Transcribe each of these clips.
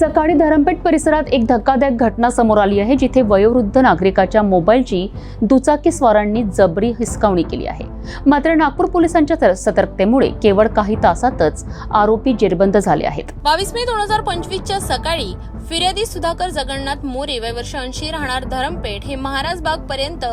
सकाळी धरमपेठ परिसरात एक धक्कादायक घटना समोर आली आहे जिथे वयोवृद्ध नागरिकाच्या मोबाईलची दुचाकी स्वारांनी जबरी हिसकावणी केली आहे. मात्र नागपूर पोलिसांच्या सतर्कतेमुळे केवळ काही तासातच आरोपी जेरबंद झाले आहेत. बावीस मे दोन हजार पंचवीसच्या सकाळी फिर्यादी सुधाकर जगन्नाथ मोरे वय वर्ष ऐंशी राहणार धरमपेठ हे महाराज बाग पर्यंत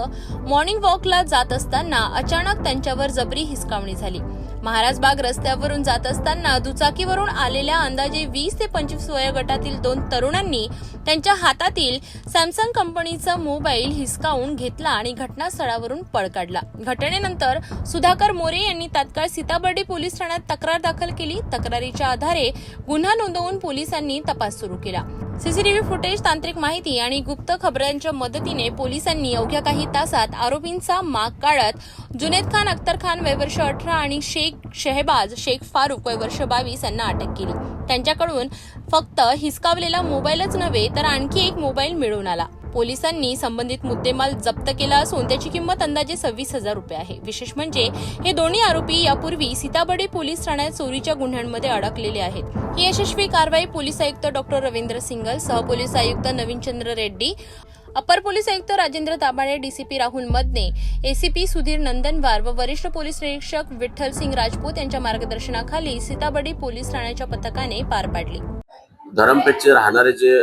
मॉर्निंग वॉकला जात असताना अचानक त्यांच्यावर जबरी हिसकावणी झाली. महाराज बाग रस्त्यावरून जात असताना दुचाकीवरून आलेल्या अंदाजे वीस ते पंचवीस वयोगटातील दोन तरुणांनी त्यांच्या हातातील सॅमसंग कंपनीचा मोबाईल हिसकावून घेतला आणि घटनास्थळावरून पळ काढला. घटनेनंतर सुधाकर मोरे यांनी तात्काळ सीताबर्डी पोलीस ठाण्यात तक्रार दाखल केली. तक्रारीच्या आधारे गुन्हा नोंदवून पोलिसांनी तपास सुरू केला. सीसीटीव्ही फुटेज तांत्रिक माहिती आणि गुप्त खबरांच्या मदतीने पोलिसांनी अवघ्या काही तासात आरोपींचा माग काढत जुनेद खान अख्तर खान वयवर्ष अठरा आणि शेख शेहबाज शेख फारूक वयवर्ष बावीस यांना अटक केली. त्यांच्याकडून फक्त हिसकावलेला मोबाईलच नव्हे तर आणखी एक मोबाईल मिळून आला. पोलिसांनी संबंधित मुद्देमाल जप्त केला असून त्याची किंमत अंदाजे सव्वीस हजार रुपये आहे. विशेष म्हणजे हे दोन्ही आरोपी यापूर्वी सीताबडे पोलीस ठाण्यात चोरीच्या गुन्ह्यांमध्ये अडकलेले आहेत. ही यशस्वी कारवाई पोलीस आयुक्त डॉक्टर रवींद्र सिंगल सहपोलीस आयुक्त नवीनचंद्र रेड्डी अपर पोलीस आयुक्त राजेंद्र ताबाडे डीसीपी राहुल मदने एसीपी सुधीर नंदनवार व वरिष्ठ पोलीस निरीक्षक विठ्ठल सिंग राजपूत यांच्या मार्गदर्शनाखाली सीताबडी पोलीस ठाण्याच्या पथकाने पार पाडली. धरमपेठचे राहणारे जे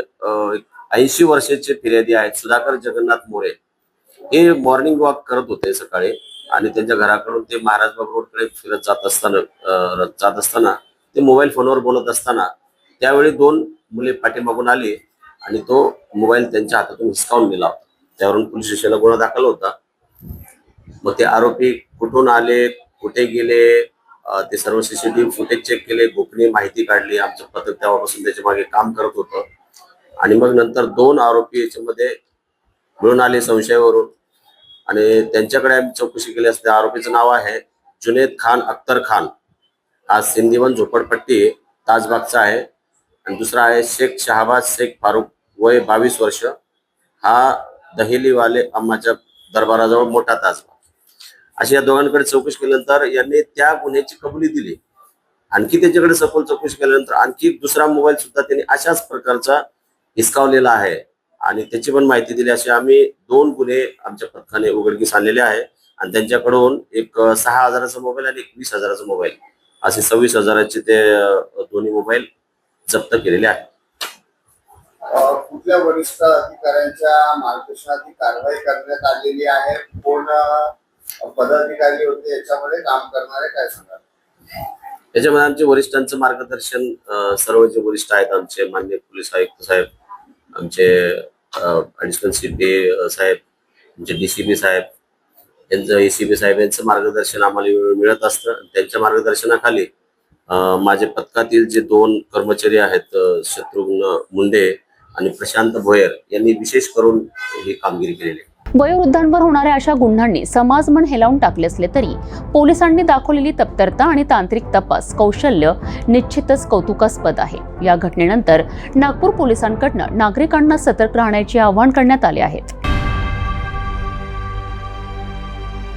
ऐंशी वर्षाचे फिर्यादी आहेत. सुधाकर जगन्नाथ मोरे. हे मॉर्निंग वॉक करत होते सकाळी आणि त्यांच्या घराकडून ते महाराजबाग रोडकडे फिरत जात असताना जात असताना ते मोबाईल फोनवर बोलत असताना त्यावेळी दोन मुले पाठीमागून आली आणि तो मोबाईल त्यांच्या हातातून हिसकावून दिला होता. त्यावरून पोलीस स्टेशनला गुन्हा दाखल होता. मग ते आरोपी कुठून आले कुठे गेले ते सर्व सीसीटीव्ही फुटेज चेक केले गोपनीय माहिती काढली. आमचं पथक तेव्हापासून त्याच्यामागे काम करत होतं. आणि मग नंतर दोन आरोपी याच्यामध्ये मिळून आले संशयावरून. आणि त्यांच्याकडे आम्ही चौकशी केली असते. आरोपीचं नाव आहे जुनेद खान अख्तर खान. हा सिंधीवन झोपडपट्टी ताजबागचा आहे. आणि दुसरा आहे शेख शहाबाज शेख फारूक वय बावीस वर्ष. हा दहिलीवाले अम्माच्या दरबाराजवळ मोठा ताजबाग. अशी या दोघांकडे चौकशी केल्यानंतर यांनी त्या गुन्ह्याची कबुली दिली. आणखी त्याच्याकडे सखोल चौकशी केल्यानंतर आणखी दुसरा मोबाईल सुद्धा त्यांनी अशाच प्रकारचा हिसकावलेला आहे. आणि त्याची पण माहिती दिली अशी आम्ही दोन गुन्हे आमच्या पथकाने उघडकीस आणलेले आहे. आणि त्यांच्याकडून एक सहा हजाराचा मोबाईल आणि एक वीस हजाराचा मोबाईल. असे सव्वीस हजाराचे ते दोन्ही मोबाईल जप्त केलेले आहेत. कुठल्या वरिष्ठ अधिकाऱ्यांच्या मार्गदर्शनात ही कारवाई करण्यात आलेली आहे? कोण पदाधिकारी होते? याच्यामध्ये काम करणारे काय सांगा त्याच्यामध्ये आमचे वरिष्ठांचं मार्गदर्शन सर्व जे वरिष्ठ आहेत आमचे मान्य पोलीस आयुक्त साहेब आमचे ॲडिशनल सी पी साहेब आमचे डीसीपी साहेब यांचं पी साहेब यांचं मार्गदर्शन आम्हाला मिळत असतं. त्यांच्या मार्गदर्शनाखाली माझे पथकातील जे दोन कर्मचारी आहेत शत्रुघ्न मुंडे आणि प्रशांत भोयर यांनी विशेष करून ही कामगिरी केलेली आहे. वयोवृद्धांवर होणाऱ्या अशा गुन्ह्यांनी समाजमन हेलावून टाकले असले तरी पोलिसांनी दाखवलेली तत्परता आणि तांत्रिक तपास कौशल्य निश्चितच कौतुकास्पद आहे. या घटनेनंतर नागपूर पोलिसांकडनं नागरिकांना सतर्क राहण्याचे आवाहन करण्यात आले आहेत.